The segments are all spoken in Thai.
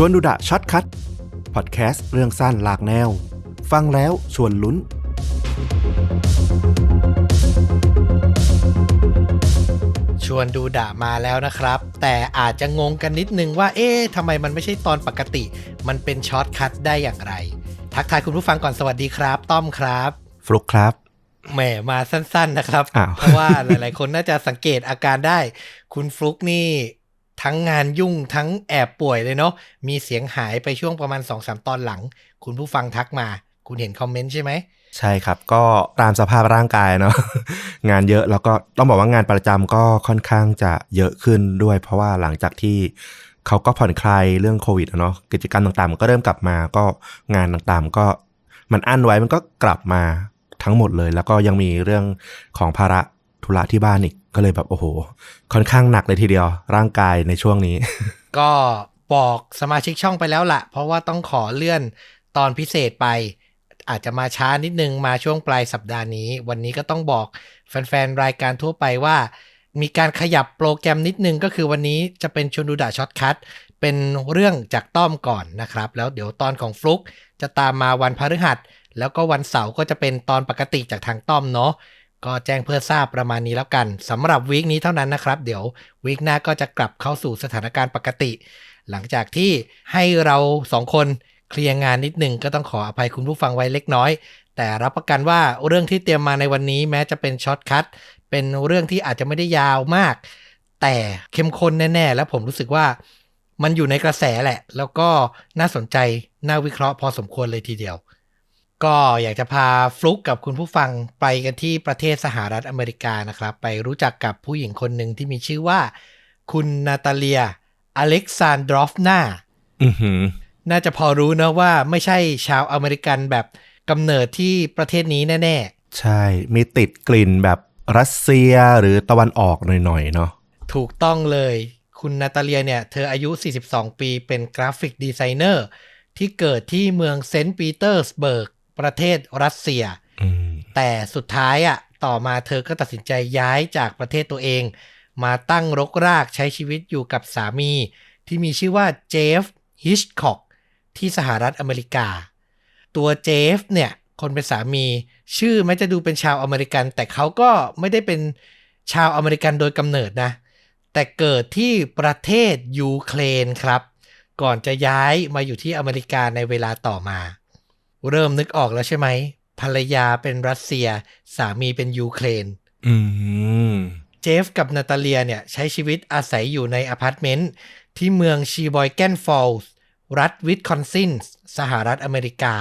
ชวนดูดะช็อตคัทพอดแคสต์เรื่องสั้นหลากแนว ฟังแล้วชวนลุ้น ชวนดูด่ามาแล้วนะครับ แต่อาจจะงงกันนิดนึงว่า เอ๊ะทำไมมันไม่ใช่ตอนปกติ มันเป็นช็อตคัทได้อย่างไร ทักทายคุณผู้ฟังก่อนสวัสดีครับ ต้อมครับ ฟลุกครับแหมมาสั้นๆนะครับอ้าวเพราะว่าหลายๆ คนน่าจะสังเกตอาการได้ คุณฟลุกนี่ ทั้งงานยุ่งทั้งแอบป่วยเลยเนาะมีเสียงหายไปช่วงประมาณ 2-3 ตอนหลัง คุณผู้ฟังทักมา คุณเห็นคอมเมนต์ใช่ไหมใช่ครับ ก็ตามสภาพร่างกายเนาะงานเยอะแล้วก็ต้องบอกว่างานประจำก็ค่อนข้างจะเยอะขึ้นด้วย เพราะว่าหลังจากที่เขาก็ผ่อนคลายเรื่องโควิดเนาะกิจกรรมต่างๆ ก็เริ่มกลับมาก็งานต่างๆ ก็มันอั้นไว้มันก็กลับมาทั้งหมดเลย แล้วก็ยังมีเรื่องของภาระธุระที่บ้านอีก ก็เลยแบบโอ้โห ค่อนข้างหนักเลยทีเดียว ร่างกายในช่วงนี้ ก็บอกสมาชิกช่องไปแล้วละเพราะว่าต้องขอเลื่อนตอนพิเศษไป อาจจะมาช้านิดนึงมาช่วงปลายสัปดาห์นี้ วันนี้ก็ต้องบอกแฟนๆ รายการทั่วไปว่า มีการขยับโปรแกรมนิดนึงก็คือวันนี้จะเป็นชนดูดะช็อตคัทเป็นเรื่องจากต้อมก่อนนะครับ แล้วเดี๋ยวตอนของฟลุกจะตามมาวันพฤหัส แล้วก็วันเสาร์ก็จะเป็นตอนปกติจากทางต้อมเนาะ ก็แจ้งเพื่อทราบประมาณนี้แล้วกันสำหรับวีคนี้เท่านั้นนะครับ เดี๋ยววีคหน้าก็จะกลับเข้าสู่สถานการณ์ปกติ หลังจากที่ให้เราสองคนเคลียร์งานนิดหนึ่งก็ต้องขออภัยคุณผู้ฟังไว้เล็กน้อย แต่รับประกันว่าเรื่องที่เตรียมมาในวันนี้แม้จะเป็นช็อตคัทเป็นเรื่องที่อาจจะไม่ได้ยาวมาก แต่เข้มข้นแน่ ๆ แล้วผมรู้สึกว่ามันอยู่ในกระแสแหละ แล้วก็น่าสนใจน่าวิเคราะห์พอสมควรเลยทีเดียว ก็อยากจะพาฟลุกกับคุณผู้ฟังไปกันที่ประเทศสหรัฐอเมริกานะครับ ไปรู้จักกับผู้หญิงคนหนึ่งที่มีชื่อว่า คุณนาตาเลีย อเล็กซานดรอฟนาอือหือน่าจะพอรู้นะว่าไม่ใช่ชาวอเมริกันแบบกำเนิดที่ประเทศนี้แน่ใช่ มีติดกลิ่นแบบรัสเซียหรือตะวันออกหน่อย ๆ เนาะๆถูกต้องเลยคุณนาตาเลียเนี่ย เธออายุ 42 ปีเป็นกราฟิกดีไซเนอร์ที่เกิดที่เมืองเซนต์ปีเตอร์สเบิร์ก ประเทศรัสเซียอืมแต่สุดท้ายอะต่อมาเธอก็ตัดสินใจย้ายจากประเทศตัวเอง มาตั้งรกรากใช้ชีวิตอยู่กับสามี ที่มีชื่อว่าเจฟฮิชคอกที่สหรัฐอเมริกา ตัวเจฟเนี่ยคนเป็นสามี ชื่อแม้จะดูเป็นชาวอเมริกัน แต่เขาก็ไม่ได้เป็นชาวอเมริกันโดยกำเนิดนะ แต่เกิดที่ประเทศยูเครนครับ ก่อนจะย้ายมาอยู่ที่อเมริกาในเวลาต่อมา เริ่มนึกออกแล้วใช่ไหม ภรรยาเป็นรัสเซีย สามีเป็นยูเครนอืมเจฟกับนาตาเลียเนี่ย ใช้ชีวิตอาศัยอยู่ในอพาร์ตเมนต์ที่เมืองชีบอยแกนฟอลส์รัฐวิสคอนซินสหรัฐอเมริกา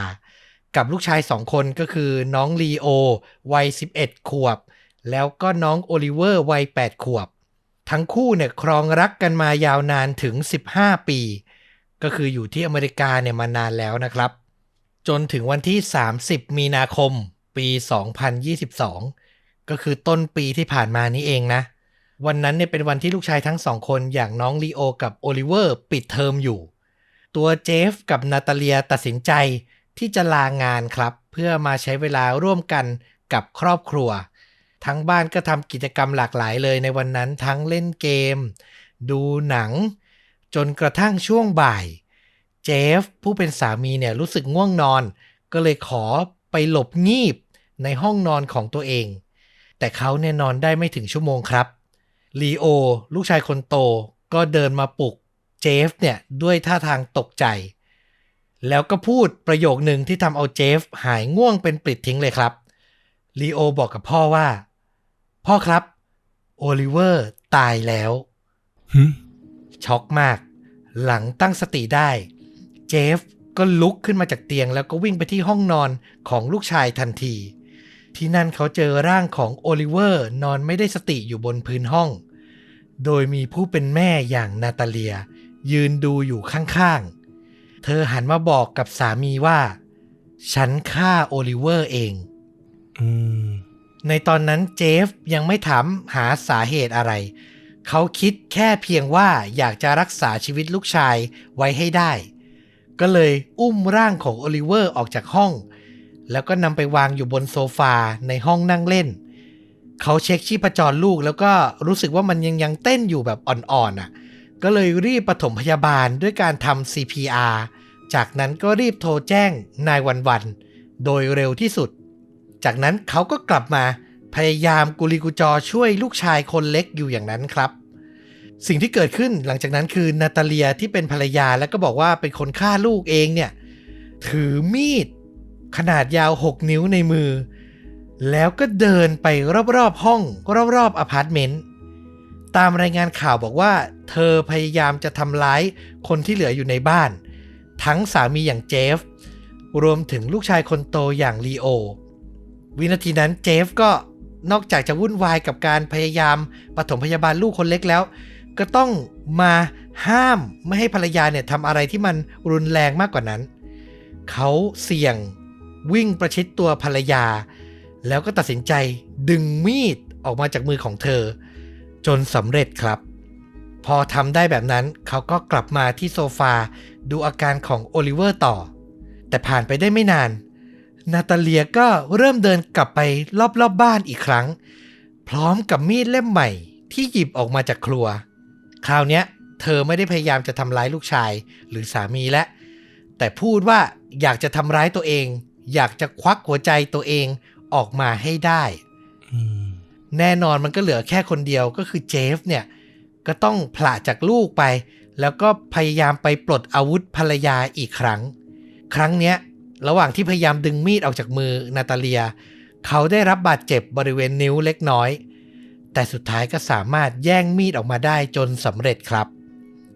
กับลูกชายสองคนก็คือน้องลีโอ วัย 11 ขวบ แล้วก็น้องโอลิเวอร์วัย 8 ขวบ ทั้งคู่เนี่ยครองรักกันมายาวนานถึง 15 ปี ก็คืออยู่ที่อเมริกาเนี่ยมานานแล้วนะครับ จนถึงวันที่ 30 มีนาคม ปี 2022 ก็คือต้นปีที่ผ่านมานี้เองนะ วันนั้นเนี่ยเป็นวันที่ลูกชายทั้งสองคนอย่างน้องลีโอกับโอลิเวอร์ปิดเทอมอยู่ ตัวเจฟกับนาตาเลียตัดสินใจที่จะลางานครับ เพื่อมาใช้เวลาร่วมกันกับครอบครัว ทั้งบ้านก็ทำกิจกรรมหลากหลายเลยในวันนั้นทั้งเล่นเกม ดูหนัง จนกระทั่งช่วงบ่าย เจฟผู้เป็นสามีเนี่ยรู้สึกง่วงนอน ก็เลยขอไปหลบงีบในห้องนอนของตัวเอง แต่เขาเนี่ยนอนได้ไม่ถึงชั่วโมงครับลีโอลูกชายคนโตก็เดินมาปลุกเจฟเนี่ยด้วยท่าทางตกใจ แล้วก็พูดประโยคหนึ่งที่ทำเอาเจฟหายง่วงเป็นปลิดทิ้งเลยครับลีโอบอกกับพ่อว่า พ่อครับ โอลิเวอร์ตายแล้วหึช็อกมาก หลังตั้งสติได้ เจฟก็ลุกขึ้นมาจากเตียงแล้วก็วิ่งไปที่ห้องนอนของลูกชายทันที ที่นั่นเขาเจอร่างของโอลิเวอร์นอนไม่ได้สติอยู่บนพื้นห้อง โดยมีผู้เป็นแม่อย่างนาตาเลีย ยืนดูอยู่ข้างๆ เธอหันมาบอกกับสามีว่า ฉันฆ่าโอลิเวอร์เองอืมในตอนนั้นเจฟยังไม่ถามหาสาเหตุอะไร เขาคิดแค่เพียงว่าอยากจะรักษาชีวิตลูกชายไว้ให้ได้ ก็เลยอุ้มร่างของโอลิเวอร์ออกจากห้อง แล้วก็นำไปวางอยู่บนโซฟาในห้องนั่งเล่น เขาเช็คชีพจรลูกแล้วก็รู้สึกว่ามันยังยังเต้นอยู่แบบอ่อนๆอะ ก็เลยรีบปฐมพยาบาลด้วยการทำ CPR จากนั้นก็รีบโทรแจ้งนายวันวันโดยเร็วที่สุด จากนั้นเขาก็กลับมาพยายามกุลีกุจอช่วยลูกชายคนเล็กอยู่อย่างนั้นครับ สิ่งที่เกิดขึ้นหลังจากนั้นคือนาตาเลียที่เป็นภรรยาแล้วก็บอกว่าเป็นคนฆ่าลูกเองเนี่ย ถือมีดขนาดยาว 6 นิ้วในมือ แล้วก็เดินไปรอบๆห้อง รอบๆอพาร์ตเมนต์ตามรายงานข่าวบอกว่า เธอพยายามจะทำร้ายคนที่เหลืออยู่ในบ้าน ทั้งสามีอย่างเจฟ รวมถึงลูกชายคนโตอย่างลีโอ วินาทีนั้นเจฟก็นอกจากจะวุ่นวายกับการพยายามปฐมพยาบาลลูกคนเล็กแล้ว ก็ต้องมาห้ามไม่ให้ภรรยาเนี่ยทำอะไรที่มันรุนแรงมากกว่านั้น เขาเสี่ยงวิ่งประชิดตัวภรรยา แล้วก็ตัดสินใจดึงมีดออกมาจากมือของเธอ จนสำเร็จครับ พอทำได้แบบนั้นเขาก็กลับมาที่โซฟาดูอาการของโอลิเวอร์ต่อ แต่ผ่านไปได้ไม่นาน นาตาเลียก็เริ่มเดินกลับไปรอบๆบบ้านอีกครั้ง พร้อมกับมีดเล่มใหม่ที่หยิบออกมาจากครัว คราวเนี้ยเธอไม่ได้พยายามจะทำร้ายลูกชาย หรือสามีและ แต่พูดว่าอยากจะทำร้ายตัวเอง อยากจะควักหัวใจตัวเองออกมาให้ได้อืมแน่นอนมันก็เหลือแค่คนเดียวก็คือเจฟเนี่ย ก็ต้องผละจากลูกไป แล้วก็พยายามไปปลดอาวุธภรรยาอีกครั้ง ครั้งเนี้ยระหว่างที่พยายามดึงมีดออกจากมือนาตาเลีย เขาได้รับบาดเจ็บบริเวณนิ้วเล็กน้อย แต่สุดท้ายก็สามารถแย่งมีดออกมาได้จนสำเร็จครับ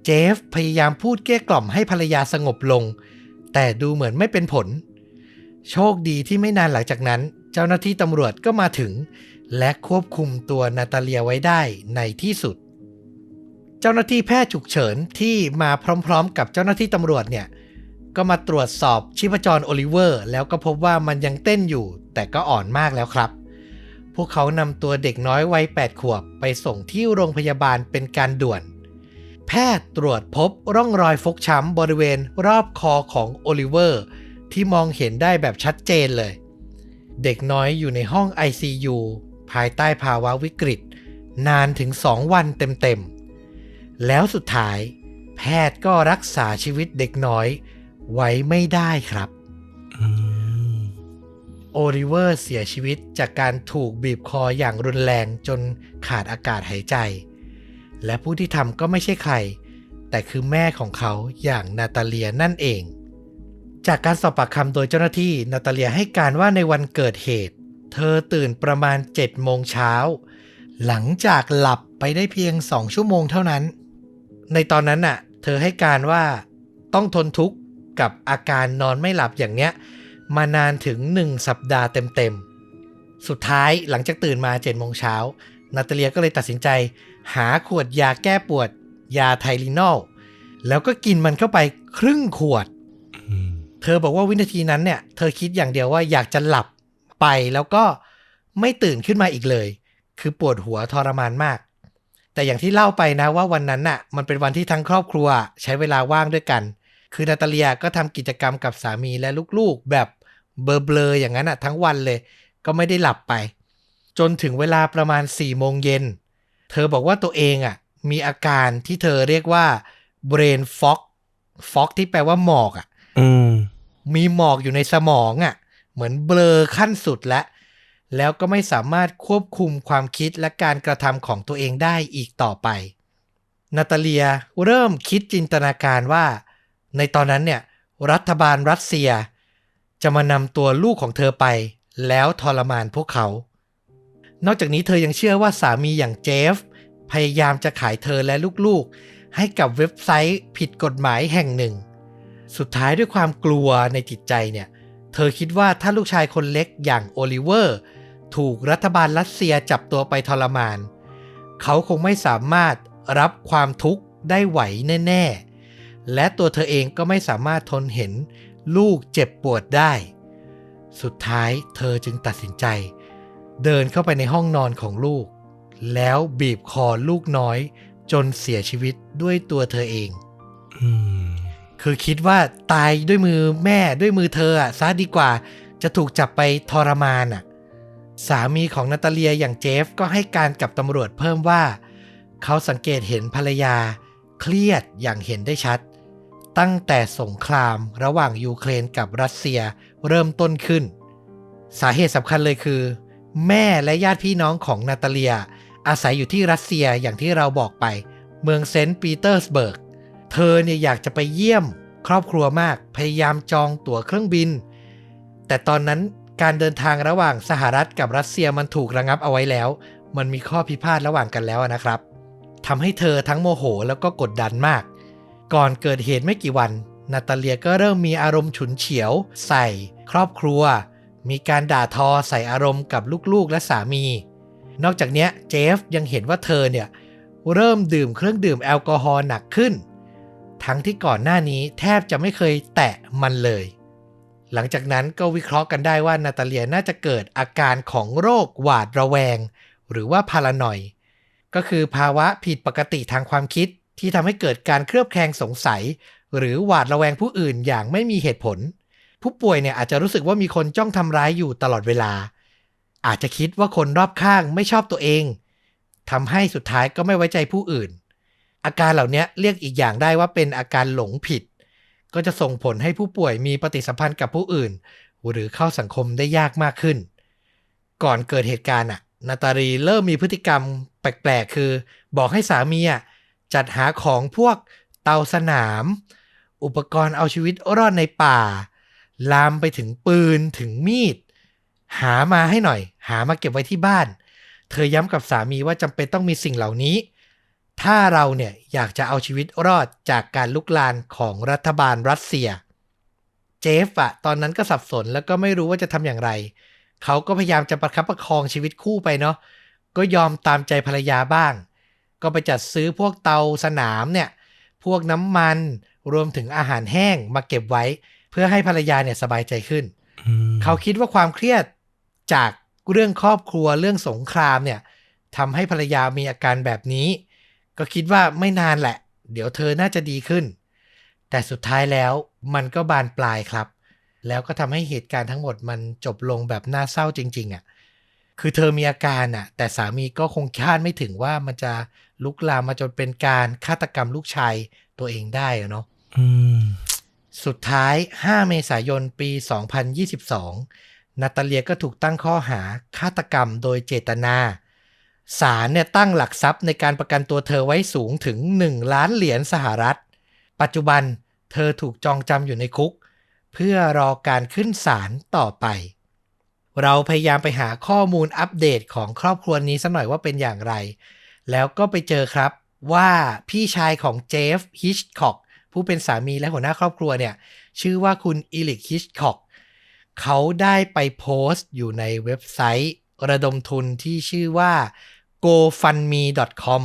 เจฟพยายามพูดเกลี้ยกล่อมให้ภรรยาสงบลง แต่ดูเหมือนไม่เป็นผล โชคดีที่ไม่นานหลังจากนั้น เจ้าหน้าที่ตำรวจก็มาถึง และควบคุมตัวนาตาเลียไว้ได้ในที่สุด เจ้าหน้าที่แพทย์ฉุกเฉินที่มาพร้อมๆ กับเจ้าหน้าที่ตำรวจเนี่ยก็มาตรวจสอบชีพจรโอลิเวอร์ แล้วก็พบว่ามันยังเต้นอยู่ แต่ก็อ่อนมากแล้วครับ พวกเขานำตัวเด็กน้อยวัย 8 ขวบไปส่งที่โรงพยาบาลเป็นการด่วน แพทย์ตรวจพบร่องรอยฟกช้ำบริเวณรอบคอของโอลิเวอร์ ที่มองเห็นได้แบบชัดเจนเลย เด็กน้อยอยู่ในห้อง ICU ภายใต้ภาวะวิกฤต นานถึง2วันเต็มๆ แล้วสุดท้าย แพทย์ก็รักษาชีวิตเด็กน้อยไว้ไม่ได้ครับ อืม โอลิเวอร์เสียชีวิตจากการถูกบีบคออย่างรุนแรงจนขาดอากาศหายใจ และผู้ที่ทำก็ไม่ใช่ใคร แต่คือแม่ของเขาอย่างนาตาเลียนั่นเอง จากการสอบปากคำโดยเจ้าหน้าที่นาตาเลียให้การว่าในวันเกิดเหตุ เธอตื่นประมาณ7โมงเช้า หลังจากหลับไปได้เพียง2ชั่วโมงเท่านั้น ในตอนนั้นน่ะ เธอให้การว่าต้องทนทุกข์กับอาการนอนไม่หลับอย่างเนี้ย มานานถึง 1 สัปดาห์เต็มๆ สุดท้ายหลังจากตื่นมา7โมงเช้า นาตาเลียก็เลยตัดสินใจ หาขวดยาแก้ปวด ยาไทลินอลแล้วก็กินมันเข้าไปครึ่งขวดอืมเธอบอกว่าวินาทีนั้นเนี่ย เธอคิดอย่างเดียวว่าอยากจะหลับไปแล้วก็ไม่ตื่นขึ้นมาอีกเลย คือปวดหัวทรมานมาก แต่อย่างที่เล่าไปนะว่าวันนั้นน่ะ มันเป็นวันที่ทั้งครอบครัว ใช้เวลาว่างด้วยกัน คือนาตาเลียก็ทำกิจกรรมกับสามีและลูกๆ แบบ เบลอๆอย่างนั้นอะทั้งวันเลย ก็ไม่ได้หลับไป จนถึงเวลาประมาณ4ี่โมงเย็น เธอบอกว่าตัวเองอะมีอาการที่เธอเรียกว่า brain fog fog ที่แปลว่าหมอกอะอืมมีหมอกอยู่ในสมองอะ่ะเหมือนเบลอขั้นสุดแล้วแล้วก็ไม่สามารถควบคุมความคิดและการกระทำของตัวเองได้อีกต่อไป นาตาเลียเริ่มคิดจินตนาการว่า ในตอนนั้นเนี่ย รัฐบาลรัสเซีย จะมานำตัวลูกของเธอไป แล้วทรมานพวกเขา นอกจากนี้เธอยังเชื่อว่าสามีอย่างเจฟ พยายามจะขายเธอและลูกๆ ให้กับเว็บไซต์ผิดกฎหมายแห่งหนึ่ง สุดท้ายด้วยความกลัวในจิตใจเนี่ย เธอคิดว่าถ้าลูกชายคนเล็กอย่างโอลิเวอร์ ถูกรัฐบาลรัสเซียจับตัวไปทรมาน เขาคงไม่สามารถรับความทุกข์ได้ไหวแน่ ๆ และตัวเธอเองก็ไม่สามารถทนเห็น ลูกเจ็บปวดได้ สุดท้ายเธอจึงตัดสินใจ เดินเข้าไปในห้องนอนของลูก แล้วบีบคอลูกน้อย จนเสียชีวิตด้วยตัวเธอเองอคือคิดว่าตายด้วยมือแม่ด้วยมือเธออะซะดีกว่าจะถูกจับไปทรมานอะ สามีของนาตาเลียอย่างเจฟก็ให้การกับตำรวจเพิ่มว่า เขาสังเกตเห็นภรรยา เครียดอย่างเห็นได้ชัด ตั้งแต่สงครามระหว่างยูเครนกับรัสเซียเริ่มต้นขึ้น สาเหตุสำคัญเลยคือ แม่และญาติพี่น้องของนาตาเลีย อาศัยอยู่ที่รัสเซียอย่างที่เราบอกไป เมืองเซนต์ปีเตอร์สเบิร์ก เธอเนี่ยอยากจะไปเยี่ยม ครอบครัวมากพยายามจองตั๋วเครื่องบิน แต่ตอนนั้นการเดินทางระหว่างสหรัฐกับรัสเซียมันถูกระงับเอาไว้แล้ว มันมีข้อพิพาทระหว่างกันแล้วนะครับทำให้เธอทั้งโมโหแล้วก็กดดันมาก ก่อนเกิดเหตุไม่กี่วันนาตาเลียก็เริ่มมีอารมณ์ฉุนเฉียว ใส่ ครอบครัว มีการด่าทอใส่อารมณ์กับลูกๆและสามี นอกจากนี้เจฟยังเห็นว่าเธอเนี่ยเริ่มดื่มเครื่องดื่มแอลกอฮอล์หนักขึ้น ทั้งที่ก่อนหน้านี้แทบจะไม่เคยแตะมันเลย หลังจากนั้นก็วิเคราะห์กันได้ว่านาตาเลียน่าจะเกิดอาการของโรคหวาดระแวง หรือว่าพารานอยด์ก็คือภาวะผิดปกติทางความคิด ที่ทำให้เกิดการเครือบแคลงสงสัย หรือหวาดระแวงผู้อื่นอย่างไม่มีเหตุผล ผู้ป่วยเนี่ยอาจจะรู้สึกว่ามีคนจ้องทำร้ายอยู่ตลอดเวลา อาจจะคิดว่าคนรอบข้างไม่ชอบตัวเองทำให้สุดท้ายก็ไม่ไว้ใจผู้อื่น อาการเหล่านี้เรียกอีกอย่างได้ว่าเป็นอาการหลงผิด ก็จะส่งผลให้ผู้ป่วยมีปฏิสัมพันธ์กับผู้อื่น หรือเข้าสังคมได้ยากมากขึ้น ก่อนเกิดเหตุการณ์อะนาตาลีเริ่มมีพฤติกรรมแปลกๆ คือ บอกให้สามีอะ จัดหาของพวกเตาสนาม อุปกรณ์เอาชีวิตรอดในป่า ลามไปถึงปืนถึงมีด หามาให้หน่อย หามาเก็บไว้ที่บ้าน เธอย้ำกับสามีว่าจำเป็นต้องมีสิ่งเหล่านี้ ถ้าเราเนี่ยอยากจะเอาชีวิตรอดจากการลุกลานของรัฐบาลรัสเซีย เจฟอะตอนนั้นก็สับสนแล้วก็ไม่รู้ว่าจะทำอย่างไร เขาก็พยายามจะประคับประคองชีวิตคู่ไปเนาะก็ยอมตามใจภรรยาบ้าง ก็ไปจัดซื้อพวกเตาสนามเนี่ย พวกน้ำมันรวมถึงอาหารแห้งมาเก็บไว้ เพื่อให้ภรรยาเนี่ยสบายใจขึ้นอืมเขาคิดว่าความเครียดจากเรื่องครอบครัวเรื่องสงครามเนี่ยทำให้ภรรยามีอาการแบบนี้ ก็คิดว่าไม่นานแหละ เดี๋ยวเธอน่าจะดีขึ้น แต่สุดท้ายแล้วมันก็บานปลายครับ แล้วก็ทำให้เหตุการณ์ทั้งหมดมันจบลงแบบน่าเศร้าจริง ๆอะ่ะ คือเธอมีอาการอะแต่สามีก็คงคาดไม่ถึงว่ามันจะลุกลามมาจนเป็นการฆาตกรรมลูกชายตัวเองได้อะเนาะอืมสุดท้าย 5 เมษายน ปี 2022 นาตาเลียก็ถูกตั้งข้อหาฆาตกรรมโดยเจตนา ศาลเนี่ยตั้งหลักทรัพย์ในการประกันตัวเธอไว้สูงถึง 1 ล้านเหรียญสหรัฐ ปัจจุบันเธอถูกจองจำอยู่ในคุก เพื่อรอการขึ้นศาลต่อไป เราพยายามไปหาข้อมูลอัปเดตของครอบครัวนี้สักหน่อยว่าเป็นอย่างไร แล้วก็ไปเจอครับว่าพี่ชายของเจฟฮิชคอกผู้เป็นสามีและหัวหน้าครอบครัวเนี่ย ชื่อว่าคุณอีลิกฮิชคอกเขาได้ไปโพสต์อยู่ในเว็บไซต์ ระดมทุนที่ชื่อว่า gofundme.com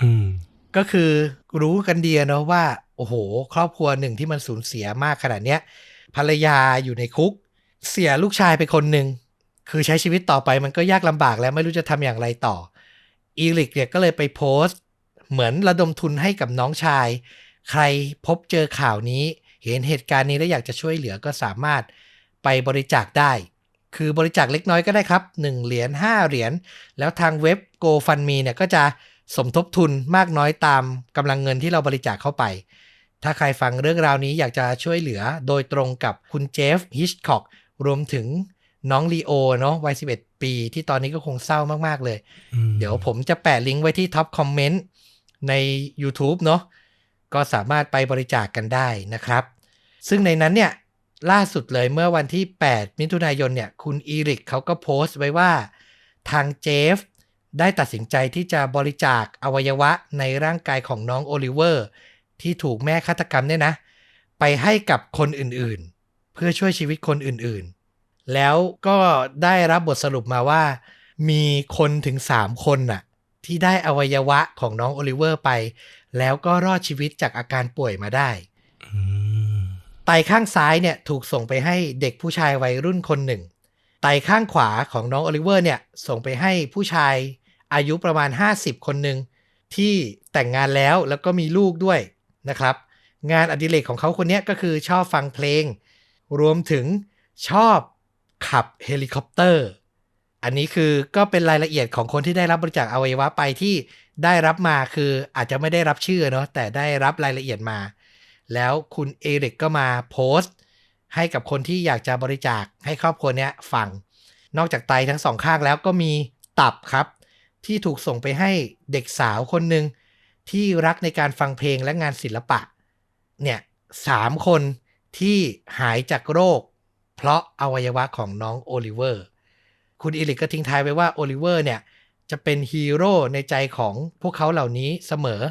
อืมก็คือรู้กันดีอะเนาะว่า โอ้โห ครอบครัวหนึ่งที่มันสูญเสียมากขนาดเนี้ยภรรยาอยู่ในคุก เสียลูกชายไปคนหนึ่ง คือใช้ชีวิตต่อไปมันก็ยากลำบากแล้วไม่รู้จะทำอย่างไรต่อ อีลิกเนี่ยก็เลยไปโพสต์ เหมือนระดมทุนให้กับน้องชาย ใครพบเจอข่าวนี้ เห็นเหตุการณ์นี้แล้วอยากจะช่วยเหลือก็สามารถไปบริจาคได้ คือบริจาคเล็กน้อยก็ได้ครับ 1 เหรียญ5เหรียญ แล้วทางเว็บ GoFundMe เนี่ยก็จะสมทบทุนมากน้อยตามกำลังเงินที่เราบริจาคเข้าไป ถ้าใครฟังเรื่องราวนี้อยากจะช่วยเหลือโดยตรงกับคุณเจฟฮิชคอกรวมถึง น้องลีโอเนาะวัย11ปีที่ตอนนี้ก็คงเศร้ามาก ๆ เลยอืมเดี๋ยวผมจะแปะลิงก์ไว้ที่ท็อปคอมเมนต์ใน YouTube เนาะก็สามารถไปบริจาคกกันได้นะครับ ซึ่งในนั้นเนี่ย ล่าสุดเลยเมื่อวันที่ 8 มิถุนายนเนี่ย คุณอีริกเขาก็โพสต์ไว้ว่า ทางเจฟได้ตัดสินใจที่จะบริจาคอวัยวะในร่างกายของน้องโอลิเวอร์ ที่ถูกแม่ฆาตกรรมเนี่ยนะ ไปให้กับคนอื่นๆ เพื่อช่วยชีวิตคนอื่นๆ แล้วก็ได้รับบทสรุปมาว่า มีคนถึง 3 คนน่ะที่ได้อวัยวะของน้องโอลิเวอร์ไป แล้วก็รอดชีวิตจากอาการป่วยมาได้อืมไตข้างซ้ายเนี่ยถูกส่งไปให้เด็กผู้ชายวัยรุ่นคนหนึ่ง ไตข้างขวาของน้องโอลิเวอร์เนี่ยส่งไปให้ผู้ชายอายุประมาณ 50 คนหนึ่งที่แต่งงานแล้วแล้วก็มีลูกด้วยนะครับ งานอดิเรกของเขาคนเนี้ยก็คือชอบฟังเพลง รวมถึงชอบ ขับเฮลิคอปเตอร์ อันนี้คือก็เป็นรายละเอียดของคนที่ได้รับบริจาคอวัยวะไปที่ได้รับมาคืออาจจะไม่ได้รับชื่อเนาะแต่ได้รับรายละเอียดมา แล้วคุณเอริกก็มาโพสต์ให้กับคนที่อยากจะบริจาคให้ครอบครัวเนี้ยฟัง นอกจากไตทั้งสองข้างแล้วก็มีตับครับ ที่ถูกส่งไปให้เด็กสาวคนหนึ่งที่รักในการฟังเพลงและงานศิลปะ เนี่ยสามคนที่หายจากโรค เพราะอวัยวะของน้องโอลิเวอร์ คุณอีลิกก็ทิ้งท้ายไว้ว่าโอลิเวอร์เนี่ยจะเป็นฮีโร่ในใจของพวกเขาเหล่านี้เสมอ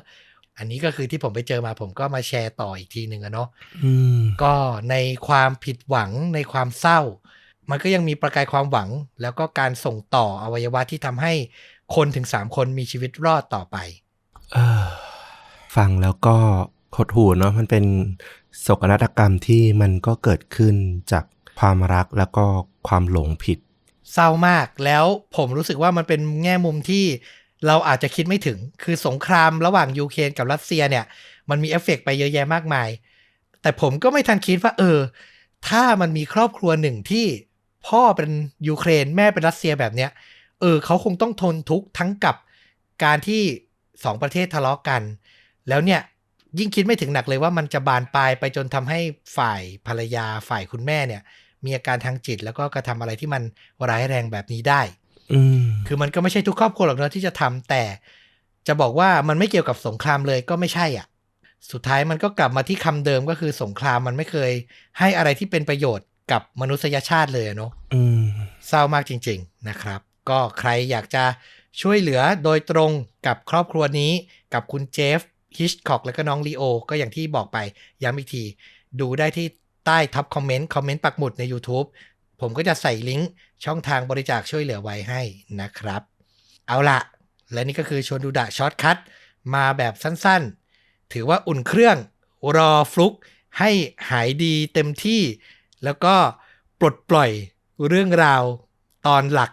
อันนี้ก็คือที่ผมไปเจอมาผมก็มาแชร์ต่ออีกทีหนึ่งอะเนาะอืมก็ในความผิดหวังในความเศร้า มันก็ยังมีประกายความหวัง แล้วก็การส่งต่ออวัยวะที่ทำให้คนถึง3คนมีชีวิตรอดต่อไปเออฟังแล้วก็หดหูเนาะมันเป็นโศกนาฏกรรมที่มันก็เกิดขึ้นจาก ความรักแล้วก็ความหลงผิด เศร้ามากแล้วผมรู้สึกว่ามันเป็นแง่มุมที่เราอาจจะคิดไม่ถึง คือสงครามระหว่างยูเครนกับรัสเซียเนี่ย มันมีเอฟเฟกต์ไปเยอะแยะมากมาย แต่ผมก็ไม่ทันคิดว่า เออ ถ้ามันมีครอบครัวหนึ่งที่พ่อเป็นยูเครนแม่เป็นรัสเซียแบบเนี้ย เออ เขาคงต้องทนทุกข์ทั้งกับการที่สองประเทศทะเลาะกัน แล้วเนี่ยยิ่งคิดไม่ถึงหนักเลยว่ามันจะบานปลายไปจนทำให้ฝ่ายภรรยาฝ่ายคุณแม่เนี่ย มีอาการทางจิต แล้วก็กระทำอะไรที่มันร้ายแรงแบบนี้ได้อืมคือมันก็ไม่ใช่ทุกครอบครัวหรอกเนอะที่จะทำแต่จะบอกว่ามันไม่เกี่ยวกับสงครามเลยก็ไม่ใช่อะ สุดท้ายมันก็กลับมาที่คำเดิมก็คือสงครามมันไม่เคย ให้อะไรที่เป็นประโยชน์กับมนุษยชาติเลยอะเนาะอืมเศร้ามากจริง ๆนะครับ ก็ใครอยากจะช่วยเหลือโดยตรงกับครอบครัวนี้กับคุณเจฟฮิชคอกและก็น้องลีโอ ก็อย่างที่บอกไปย้ำอีกที ดูได้ที่ ใต้ท็อปคอมเมนต์คอมเมนต์ปักหมุดใน YouTube ผมก็จะใส่ลิงก์ช่องทางบริจาคช่วยเหลือไว้ให้นะครับ เอาละและนี่ก็คือชวนดูดะช็อตคัทมาแบบสั้นๆ ถือว่าอุ่นเครื่องรอฟลุกให้หายดีเต็มที่ แล้วก็ปลดปล่อยเรื่องราวตอนหลัก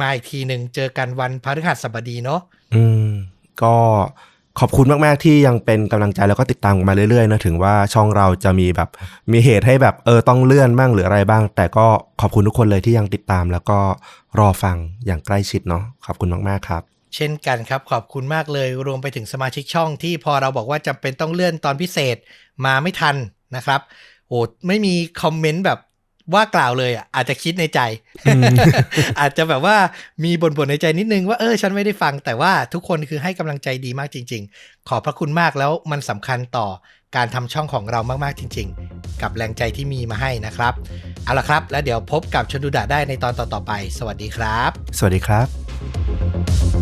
มาอีกทีหนึ่งเจอกันวันพฤหัสบดีเนาะอืม ก็ ขอบคุณมาก ๆ ที่ยังเป็นกำลังใจแล้วก็ติดตามมาเรื่อยๆนะถึงว่าช่องเราจะมีแบบมีเหตุให้แบบเออต้องเลื่อนบ้างหรืออะไรบ้าง แต่ก็ขอบคุณทุกคนเลยที่ยังติดตาม แล้วก็รอฟังอย่างใกล้ชิดเนาะขอบคุณมากๆครับเช่นกันครับ ขอบคุณมากเลยรวมไปถึงสมาชิกช่องที่พอเราบอกว่าจำเป็นต้องเลื่อนตอนพิเศษมาไม่ทันนะครับโอ้ไม่มีคอมเมนต์แบบ ว่ากล่าวเลยอะอาจจะคิดในใจ อาจจะแบบว่ามีบ่นๆในใจนิดนึงว่าเออฉันไม่ได้ฟังแต่ว่าทุกคนคือให้กำลังใจดีมากจริง ๆ ขอบพระคุณมากแล้วมันสำคัญต่อการทำช่องของเรามากๆจริง ๆ กับแรงใจที่มีมาให้นะครับ เอาละครับ แล้วเดี๋ยวพบกับชนดูดะได้ในตอนต่อๆไป สวัสดีครับ สวัสดีครับ